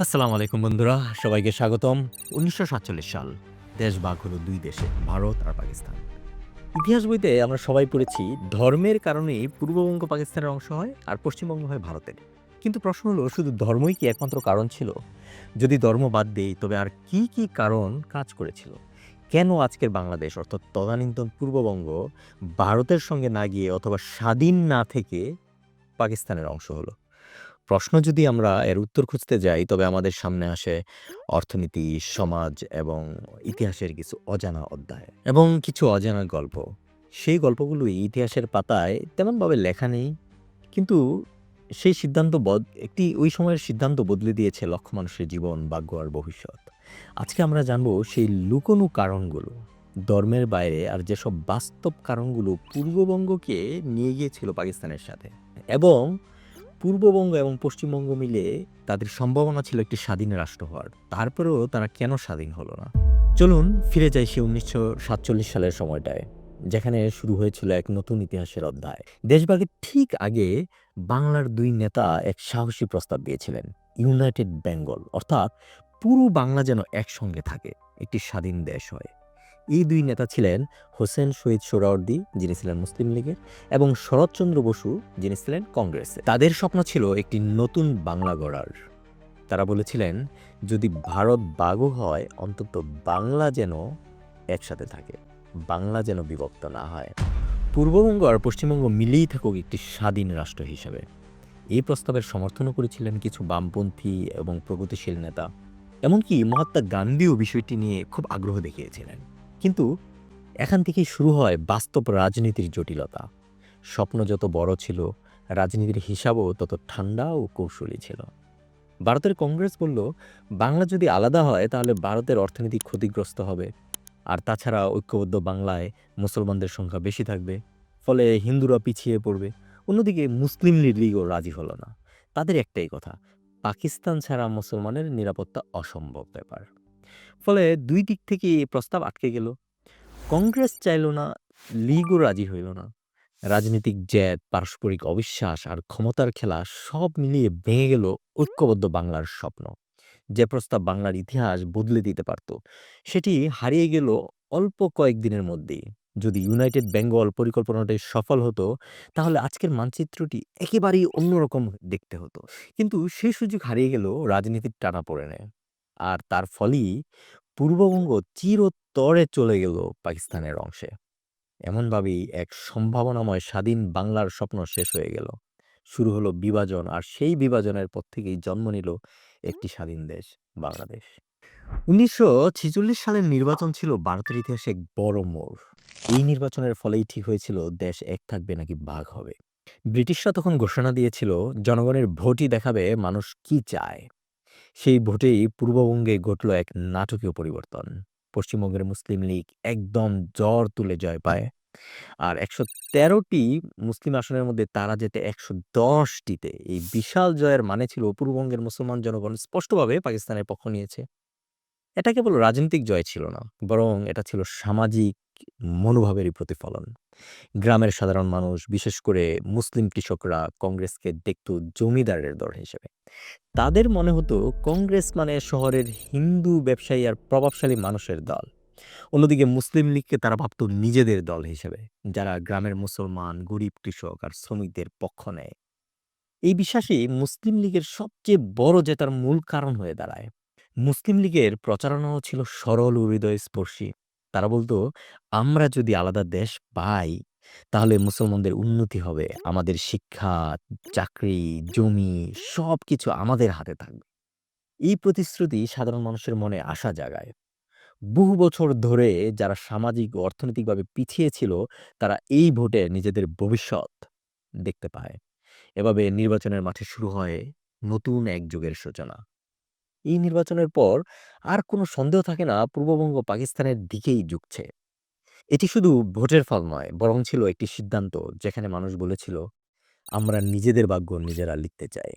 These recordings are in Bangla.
আসসালামু আলাইকুম, বন্ধুরা। সবাইকে স্বাগতম। উনিশশো সাতচল্লিশ সাল, দেশ ভাগ হলো দুই দেশে, ভারত আর পাকিস্তান। ইতিহাস বইতে আমরা সবাই পড়েছি, ধর্মের কারণেই পূর্ববঙ্গ পাকিস্তানের অংশ হয় আর পশ্চিমবঙ্গ হয় ভারতের। কিন্তু প্রশ্ন হলো, শুধু ধর্মই কি একমাত্র কারণ ছিল? যদি ধর্ম বাদ দেই, তবে আর কি কি কারণ কাজ করেছিল? কেন আজকের বাংলাদেশ, অর্থাৎ তদানীন্তন পূর্ববঙ্গ, ভারতের সঙ্গে না গিয়ে অথবা স্বাধীন না থেকে পাকিস্তানের অংশ হলো? প্রশ্ন যদি আমরা এর উত্তর খুঁজতে যাই, তবে আমাদের সামনে আসে অর্থনীতি, সমাজ এবং ইতিহাসের কিছু অজানা অধ্যায় এবং কিছু অজানা গল্প। সেই গল্পগুলোই ইতিহাসের পাতায় তেমনভাবে লেখা নেই, কিন্তু সেই সিদ্ধান্ত বদ, একটি ওই সময়ের সিদ্ধান্ত বদলে দিয়েছে লক্ষ মানুষের জীবন, ভাগ্য আর ভবিষ্যৎ। আজকে আমরা জানব সেই লুকোনো কারণগুলো, ধর্মের বাইরে আর যেসব বাস্তব কারণগুলো পূর্ববঙ্গকে নিয়ে গিয়েছিল পাকিস্তানের সাথে এবং পূর্ববঙ্গ এবং পশ্চিমবঙ্গ মিলে তাদের সম্ভাবনা ছিল একটি স্বাধীন রাষ্ট্র হওয়ার। তারপরেও তারা কেন স্বাধীন হলো না? চলুন ফিরে যাই সে উনিশশো সাতচল্লিশ সালের সময়টায়, যেখানে শুরু হয়েছিল এক নতুন ইতিহাসের অধ্যায়। দেশভাগের ঠিক আগে বাংলার দুই নেতা এক সাহসী প্রস্তাব দিয়েছিলেন, ইউনাইটেড বেঙ্গল। অর্থাৎ পুরো বাংলা যেন একসঙ্গে থাকে, একটি স্বাধীন দেশ হয়। এই দুই নেতা ছিলেন হোসেন শহীদ সোহরাওয়ার্দী, যিনি ছিলেন মুসলিম লীগের, এবং শরৎচন্দ্র বসু, যিনি ছিলেন কংগ্রেসে তাদের স্বপ্ন ছিল একটি নতুন বাংলা গড়ার। তারা বলেছিলেন, যদি ভারত বাগু হয়, অন্তত বাংলা যেন একসাথে থাকে। বাংলা যেন বিভক্ত না হয়। পূর্ববঙ্গ আর পশ্চিমবঙ্গ মিলেই থাকুক একটি স্বাধীন রাষ্ট্র হিসেবে। এই প্রস্তাবের সমর্থনও করেছিলেন কিছু বামপন্থী এবং প্রগতিশীল নেতা। এমনকি মহাত্মা গান্ধীও বিষয়টি নিয়ে খুব আগ্রহ দেখিয়েছিলেন। কিন্তু এখান থেকেই শুরু হয় বাস্তব রাজনীতির জটিলতা। স্বপ্ন যত বড় ছিল, রাজনীতির হিসাবও তত ঠান্ডা ও কৌশলী ছিল। ভারতের কংগ্রেস বলল, বাংলা যদি আলাদা হয়, তাহলে ভারতের অর্থনীতি ক্ষতিগ্রস্ত হবে। আর তাছাড়া ঐক্যবদ্ধ বাংলায় মুসলমানদের সংখ্যা বেশি থাকবে। ফলে হিন্দুরা পিছিয়ে পড়বে। অন্যদিকে মুসলিম লীগও রাজি হলো না। তাদের একটাই কথা, পাকিস্তান ছাড়া মুসলমানের নিরাপত্তা অসম্ভব ব্যাপার। ফলে দুই দিক থেকে এই প্রস্তাব আটকে গেল। কংগ্রেস চাইল না, লীগও রাজি হইল না। রাজনৈতিক জেদ, পারস্পরিক অবিশ্বাস আর ক্ষমতার খেলা সব মিলিয়ে ভেঙে গেল ঐক্যবদ্ধ বাংলার স্বপ্ন। যে প্রস্তাব বাংলার ইতিহাস বদলে দিতে পারত, সেটি হারিয়ে গেল অল্প কয়েকদিনের মধ্যেই। যদি ইউনাইটেড বেঙ্গল পরিকল্পনাটি সফল হতো, তাহলে আজকের মানচিত্রটি একেবারেই অন্যরকম দেখতে হতো। কিন্তু সেই সুযোগ হারিয়ে গেল রাজনীতির টানা পড়ে নেয় আর তার ফলেই পূর্ববঙ্গ চিরতরে চলে গেল পাকিস্তানের অংশে। এমনভাবেই এক সম্ভাবনাময় স্বাধীন বাংলার স্বপ্ন শেষ হয়ে গেল। শুরু হলো বিভাজন আর সেই বিভাজনের পর থেকেই জন্ম নিল একটি স্বাধীন দেশ, বাংলাদেশ। উনিশশো ছেচল্লিশ সালের নির্বাচন ছিল ভারতের ইতিহাসে এক বড় মোড়। এই নির্বাচনের ফলেই ঠিক হয়েছিল, দেশ এক থাকবে নাকি ভাগ হবে। ব্রিটিশরা তখন ঘোষণা দিয়েছিল, জনগণের ভোটই দেখাবে মানুষ কি চায়। সেই ভোটেই পূর্ববঙ্গে ঘটল এক নাটকীয় পরিবর্তন। পশ্চিমবঙ্গের মুসলিম লীগ একদম জ্বর তুলে জয় পায়। আর একশো তেরোটি মুসলিম আসনের মধ্যে তারা যেতে একশো দশটিতে। এই বিশাল জয়ের মানে ছিল পূর্ববঙ্গের মুসলমান জনগণ স্পষ্টভাবে পাকিস্তানের পক্ষ নিয়েছে। এটা কেবল রাজনৈতিক জয় ছিল না, বরং এটা ছিল সামাজিক মনোভাবেরই প্রতিফলন। গ্রামের সাধারণ মানুষ, বিশেষ করে মুসলিম কৃষকরা, কংগ্রেসকে দেখত জমিদারের দল হিসেবে। তাদের মনে হতো কংগ্রেস মানে শহরের হিন্দু ব্যবসায়ী আর প্রভাবশালী মানুষের দল। অন্যদিকে মুসলিম লীগকে তারা ভাবত নিজেদের দল হিসেবে, যারা গ্রামের মুসলমান, গরিব কৃষক আর শ্রমিকদের পক্ষ নেয়। এই বিশ্বাসই মুসলিম লীগের সবচেয়ে বড় জেতার মূল কারণ হয়ে দাঁড়ায়। মুসলিম লীগের প্রচারণাও ছিল সরল ও হৃদয়স্পর্শী। তারা বলতো, আমরা যদি আলাদা দেশ পাই তাহলে মুসলমানদের উন্নতি হবে। আমাদের শিক্ষা, চাকরি, জমি সবকিছু আমাদের হাতে থাকবে। এই প্রতিশ্রুতি সাধারণ মানুষের মনে আশা জাগায়। বহু বছর ধরে যারা সামাজিক ও অর্থনৈতিকভাবে পিছিয়ে ছিল, তারা এই ভোটে নিজেদের ভবিষ্যৎ দেখতে পায়। এভাবে নির্বাচনের মাঠে শুরু হয় নতুন এক যুগের সূচনা। এই নির্বাচনের পর আর কোনো সন্দেহ থাকে না, পূর্ববঙ্গ পাকিস্তানের দিকেই ঝুঁকছে। এটি শুধু ভোটের ফল নয়, বরং ছিল একটি সিদ্ধান্ত যেখানে মানুষ বলেছিল, আমরা নিজেদের ভাগ্য নিজেরা লিখতে চাই।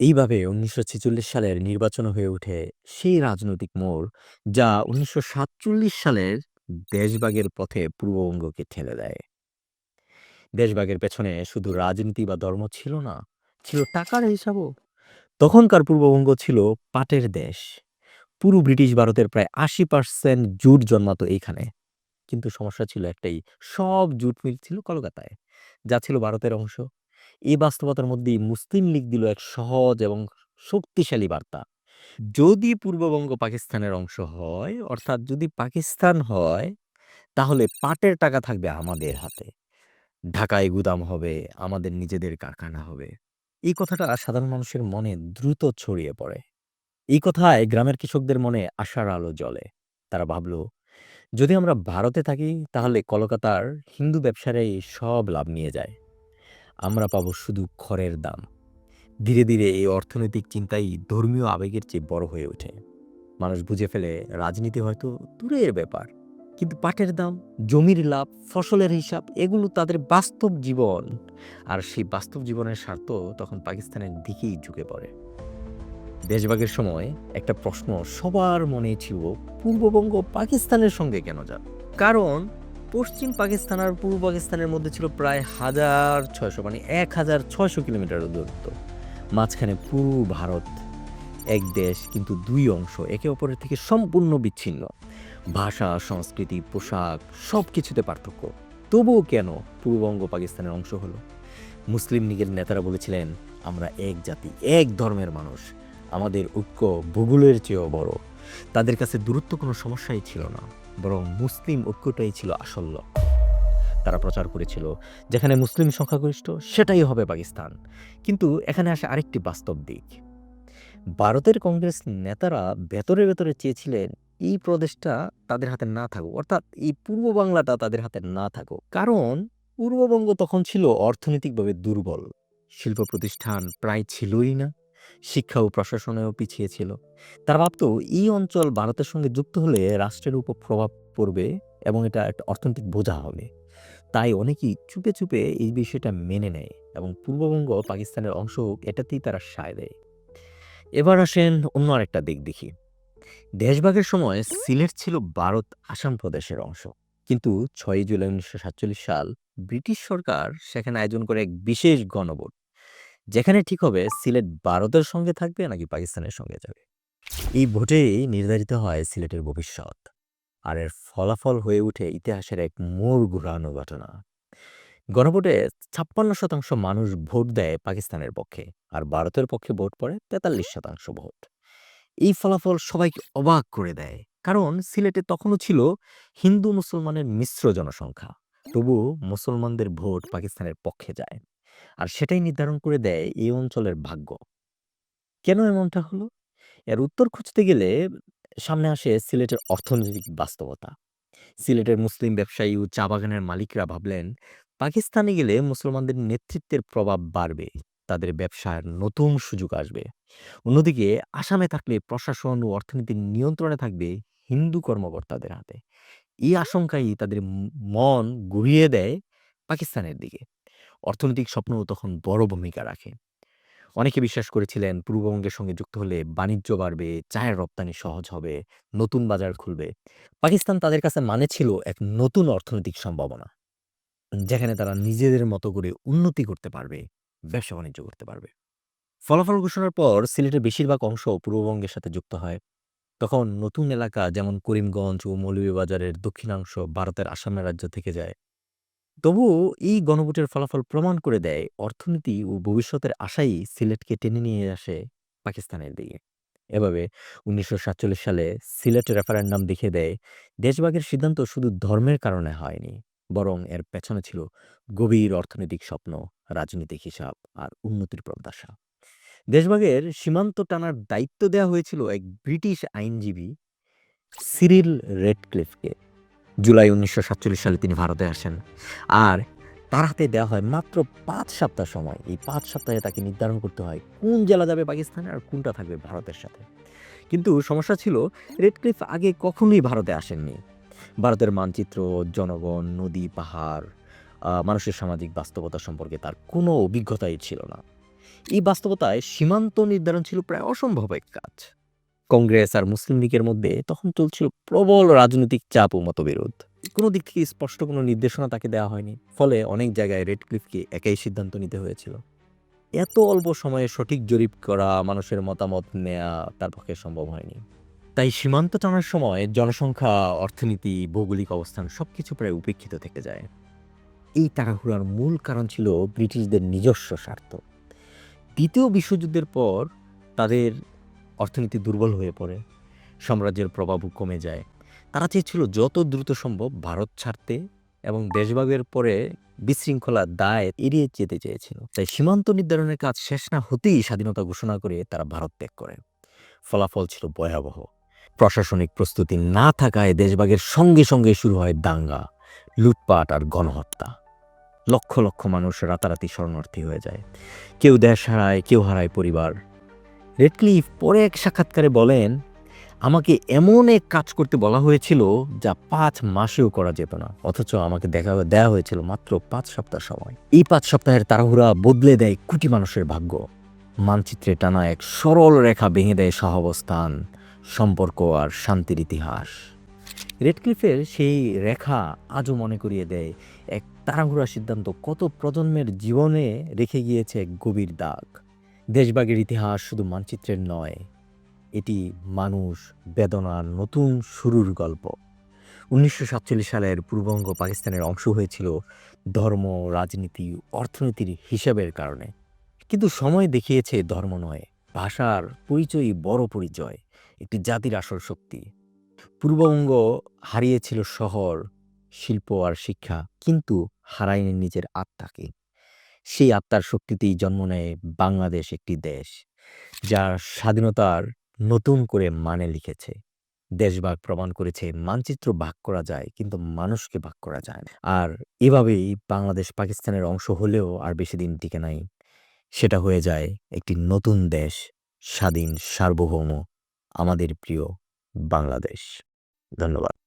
এইভাবে উনিশশো ছেচল্লিশ সালের নির্বাচন হয়ে ওঠে সেই রাজনৈতিক মোড় যা উনিশশো সাতচল্লিশ সালের দেশভাগের পথে পূর্ববঙ্গকে ঠেলে দেয়। দেশভাগের পেছনে শুধু রাজনীতি বা ধর্ম ছিল না, ছিল টাকার হিসাবও। তখনকার পূর্ববঙ্গ ছিল পাটের দেশ। পুরো ব্রিটিশ ভারতের প্রায় আশি পার্সেন্ট জুট জন্মাতো এইখানে। কিন্তু সমস্যা ছিল একটাই, সব জুট মিল ছিল কলকাতায়। যা ছিল ভারতের অংশ। এই বাস্তবতার মধ্যেই মুসলিম লীগ দিল এক সহজ এবং শক্তিশালী বার্তা। যদি পূর্ববঙ্গ পাকিস্তানের অংশ হয়, অর্থাৎ যদি পাকিস্তান হয়, তাহলে পাটের টাকা থাকবে আমাদের হাতে। ঢাকায় গুদাম হবে, আমাদের নিজেদের কারখানা হবে। এই কথাটা সাধারণ মানুষের মনে দ্রুত ছড়িয়ে পড়ে। এই কথায় গ্রামের কৃষকদের মনে আশার আলো জ্বলে। তারা ভাবলো যদি আমরা ভারতে থাকি, তাহলে কলকাতার হিন্দু ব্যবসায়ীরাই সব লাভ নিয়ে যায়। আমরা পাবো শুধু খড়ের দাম। ধীরে ধীরে এই অর্থনৈতিক চিন্তাই ধর্মীয় আবেগের চেয়ে বড় হয়ে ওঠে। মানুষ বুঝে ফেলে রাজনীতি হয়তো দূরের ব্যাপার, কিন্তু পাটের দাম, জমির লাভ, ফসলের হিসাব, এগুলো তাদের বাস্তব জীবন। আর সেই বাস্তব জীবনের স্বার্থ তখন পাকিস্তানের দিকেই ঝুঁকে পড়ে। দেশভাগের সময় একটা প্রশ্ন সবার মনে ছিল, পূর্ববঙ্গ পাকিস্তানের সঙ্গে কেন যান কারণ পশ্চিম পাকিস্তান আর পূর্ব পাকিস্তানের মধ্যে ছিল প্রায় হাজার ছয়শো মানে এক হাজার ছয়শো কিলোমিটার দূরত্ব। মাঝখানে পুরো ভারত এক দেশ, কিন্তু দুই অংশ একে অপরের থেকে সম্পূর্ণ বিচ্ছিন্ন। ভাষা, সংস্কৃতি, পোশাক সব কিছুতে পার্থক্য। তবুও কেন পূর্ববঙ্গ পাকিস্তানের অংশ হলো? মুসলিম লীগের নেতারা বলেছিলেন, আমরা এক জাতি, এক ধর্মের মানুষ। আমাদের ঐক্য ভূগোলের চেয়েও বড়। তাদের কাছে দূরত্ব কোনো সমস্যাই ছিল না, বরং মুসলিম ঐক্যটাই ছিল আসল। লক্ষ্য তারা প্রচার করেছিল, যেখানে মুসলিম সংখ্যাগরিষ্ঠ, সেটাই হবে পাকিস্তান। কিন্তু এখানে আসে আরেকটি বাস্তব দিক। ভারতের কংগ্রেস নেতারা ভেতরে ভেতরে চেয়েছিলেন, এই প্রদেশটা তাদের হাতে না থাকুক, অর্থাৎ এই পূর্ব বাংলাটা তাদের হাতে না থাকুক। কারণ পূর্ববঙ্গ তখন ছিল অর্থনৈতিকভাবে দুর্বল। শিল্প প্রতিষ্ঠান প্রায় ছিলই না। শিক্ষা ও প্রশাসনেও পিছিয়ে ছিল। তারা ভাবত এই অঞ্চল ভারতের সঙ্গে যুক্ত হলে রাষ্ট্রের উপর প্রভাব পড়বে এবং এটা একটা অর্থনৈতিক বোঝা হবে। তাই অনেকেই চুপে চুপে এই বিষয়টা মেনে নেয় এবং পূর্ববঙ্গ পাকিস্তানের অংশ হোক এটাতেই তারা সায় দেয়। এবার আসেন অন্য আরেকটা দিক দেখি। দেশভাগের সময় সিলেট ছিল ভারত আসাম প্রদেশের অংশ। কিন্তু ছয়ই জুলাই উনিশশো সাতচল্লিশ সাল ব্রিটিশ সরকার সেখানে আয়োজন করে এক বিশেষ গণভোট। যেখানে ঠিক হবে সিলেট ভারতের সঙ্গে থাকবে নাকি পাকিস্তানের সঙ্গে যাবে? এই ভোটেই নির্ধারিত হয় সিলেটের ভবিষ্যৎ। আর এর ফলাফল হয়ে ওঠে ইতিহাসের এক মোড় ঘুরানো ঘটনা। গণভোটে ছাপ্পান্ন শতাংশ মানুষ ভোট দেয় পাকিস্তানের পক্ষে, আর ভারতের পক্ষে ভোট পড়ে তেতাল্লিশ শতাংশ ভোট। এই ফলাফল সবাইকে অবাক করে দেয়, কারণ সিলেটে তখনও ছিল হিন্দু মুসলমানের মিশ্র জনসংখ্যা। তবুও মুসলমানদের ভোট পাকিস্তানের পক্ষে যায়। আর সেটাই নির্ধারণ করে দেয় এই অঞ্চলের ভাগ্য। কেন এমনটা হলো? এর উত্তর খুঁজতে গেলে সামনে আসে সিলেটের অর্থনৈতিক বাস্তবতা। সিলেটের মুসলিম ব্যবসায়ী ও চা বাগানের মালিকরা ভাবলেন, পাকিস্তানে গেলে মুসলমানদের নেতৃত্বের প্রভাব বাড়বে, তাদের ব্যবসার নতুন সুযোগ আসবে। অন্যদিকে আসামে থাকলে প্রশাসন ও অর্থনীতির নিয়ন্ত্রণে থাকবে হিন্দু কর্মকর্তাদের হাতে। এই আশঙ্কাই তাদের মন ঘুরিয়ে দেয় পাকিস্তানের দিকে। অর্থনৈতিক স্বপ্নও তখন বড় ভূমিকা রাখে। অনেকে বিশ্বাস করেছিলেন পূর্ববঙ্গের সঙ্গে যুক্ত হলে বাণিজ্য বাড়বে, চায়ের রপ্তানি সহজ হবে, নতুন বাজার খুলবে। পাকিস্তান তাদের কাছে মানে ছিল এক নতুন অর্থনৈতিক সম্ভাবনা, যেখানে তারা নিজেদের মতো করে উন্নতি করতে পারবে, ব্যবসা বাণিজ্য করতে পারবে। ফলাফল ঘোষণার পর সিলেটের বেশিরভাগ অংশ পূর্ববঙ্গের সাথে যুক্ত হয়। তখন নতুন এলাকা যেমন করিমগঞ্জ ও মৌলভীবাজারের দক্ষিণাংশ ভারতের আসামের রাজ্য থেকে যায়। তবুও এই গণভোটের ফলাফল প্রমাণ করে দেয় অর্থনীতি ও ভবিষ্যতের আশাই সিলেটকে টেনে নিয়ে আসে পাকিস্তানের দিকে। এভাবে উনিশশো সাতচল্লিশ সালে সিলেট রেফারেন্ডাম দেখে দেয়, দেশভাগের সিদ্ধান্ত শুধু ধর্মের কারণে হয়নি, বরং এর পেছনে ছিল গভীর অর্থনৈতিক স্বপ্ন, রাজনৈতিক হিসাব আর উন্নতির প্রত্যাশা। দেশভাগের সীমান্ত টানার দায়িত্ব দেওয়া হয়েছিল এক ব্রিটিশ আইনজীবী সিরিল রেডক্লিফকে। জুলাই উনিশশো সাতচল্লিশ সালে তিনি ভারতে আসেন। আর তার হাতে দেওয়া হয় মাত্র পাঁচ সপ্তাহ সময়। এই পাঁচ সপ্তাহে তাকে নির্ধারণ করতে হয় কোন জেলা যাবে পাকিস্তানে আর কোনটা থাকবে ভারতের সাথে। কিন্তু সমস্যা ছিল রেডক্লিফ আগে কখনোই ভারতে আসেননি। ভারতের মানচিত্র, জনগণ, নদী, পাহাড় মানুষের সামাজিক বাস্তবতা সম্পর্কে তার কোনো অভিজ্ঞতাই ছিল না। এই বাস্তবতায় সীমান্ত নির্ধারণ ছিল প্রায় অসম্ভব এক কাজ। কংগ্রেস আর মুসলিম লীগের মধ্যে তখন চলছিল প্রবল রাজনৈতিক চাপ ও মতবিরোধ। কোনো দিক থেকে স্পষ্ট কোনো নির্দেশনা তাকে দেওয়া হয়নি, ফলে অনেক জায়গায় রেড ক্লিফকে একাই সিদ্ধান্ত নিতে হয়েছিল। এত অল্প সময়ে সঠিক জরিপ করা, মানুষের মতামত নেওয়া তার পক্ষে সম্ভব হয়নি। তাই সীমান্ত টানার সময় জনসংখ্যা, অর্থনীতি, ভৌগোলিক অবস্থান সব কিছু প্রায় উপেক্ষিত থেকে যায়। এই তাড়াহুড়ার মূল কারণ ছিল ব্রিটিশদের নিজস্ব স্বার্থ। দ্বিতীয় বিশ্বযুদ্ধের পর তাদের অর্থনীতি দুর্বল হয়ে পড়ে, সাম্রাজ্যের প্রভাবও কমে যায়। তারা চেয়েছিল যত দ্রুত সম্ভব ভারত ছাড়তে এবং দেশভাগের পরে বিশৃঙ্খলা, দায় এড়িয়ে যেতে চেয়েছিল। তাই সীমান্ত নির্ধারণের কাজ শেষ না হতেই স্বাধীনতা ঘোষণা করে তারা ভারত ত্যাগ করে। ফলাফল ছিল ভয়াবহ। প্রশাসনিক প্রস্তুতি না থাকায় দেশভাগের সঙ্গে সঙ্গে শুরু হয় দাঙ্গা, লুটপাট আর গণহত্যা। লক্ষ লক্ষ মানুষ রাতারাতি শরণার্থী হয়ে যায়। কেউ দেশ হারায়, কেউ হারায় পরিবার। রেডক্লিফ পরে এক সাক্ষাৎকারে বলেন, আমাকে এমন এক কাজ করতে বলা হয়েছিল যা পাঁচ মাসেও করা যেত না, অথচ আমাকে দেখা দেওয়া হয়েছিল মাত্র পাঁচ সপ্তাহ সময়। এই পাঁচ সপ্তাহের তাড়াহুড়া বদলে দেয় কোটি মানুষের ভাগ্য। মানচিত্রে টানা এক সরল রেখা ভেঙে দেয় সহাবস্থান, সম্পর্ক আর শান্তির ইতিহাস। রেডক্লিফের সেই রেখা আজও মনে করিয়ে দেয়, এক তাড়াহুড়া সিদ্ধান্ত কত প্রজন্মের জীবনে রেখে গিয়েছে এক গভীর দাগ। দেশভাগের ইতিহাস শুধু মানচিত্রের নয়, এটি মানুষ বেদনার নতুন শুরুর গল্প। উনিশশো সাতচল্লিশ সালের পূর্ববঙ্গ পাকিস্তানের অংশ হয়েছিল ধর্ম, রাজনীতি, অর্থনীতির হিসাবের কারণে। কিন্তু সময় দেখিয়েছে ধর্ম নয়, ভাষার পরিচয়ই বড় পরিচয়, একটি জাতির আসল শক্তি। পূর্ববঙ্গ হারিয়েছিল শহর, শিল্প আর শিক্ষা, কিন্তু হারায়নি নিজের আত্মাকে। সেই আত্মার শক্তিতেই জন্ম নেয় বাংলাদেশ একটি দেশ, যার স্বাধীনতার নতুন করে মানে লিখেছে। দেশভাগ প্রমাণ করেছে মানচিত্র ভাগ করা যায়, কিন্তু মানুষকে ভাগ করা যায় না। আর এভাবেই বাংলাদেশ পাকিস্তানের অংশ হলেও আর বেশি দিন টিকে নাই। সেটা হয়ে যায় একটি নতুন দেশ, স্বাধীন সার্বভৌম, আমাদের প্রিয় বাংলাদেশ। ধন্যবাদ।